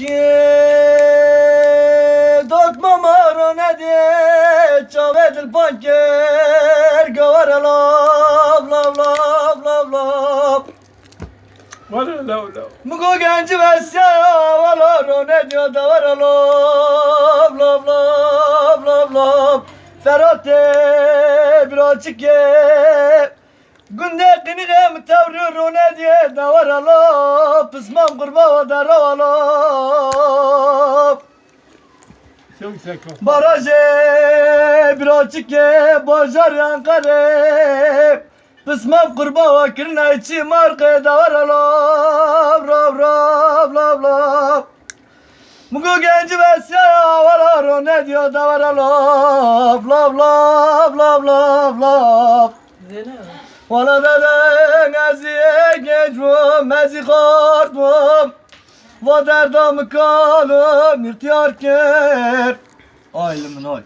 ki Dotma maro ne diye Çavedil panker Gavara lav lav lav lav lav. Valla la la. Mugo genci vesya Valaro ne diyor da var lav lav lav lav. Lav Ferate bir açık ye Günde kınıgım tevrür ne diye da var lav Pısmam kurbağa da rav Çok sakın. Baraje bir açık ye Bajar yankare Pısmam kurbağa kirna içi marke da var lav Rav rav lav lav. Mugu genci vesya varar ne diyor da var lav Lav lav lav lav Valla deden eziye geçmem ezi kartmam Va derdamı kalım ihtiyar ker. Aylimin ay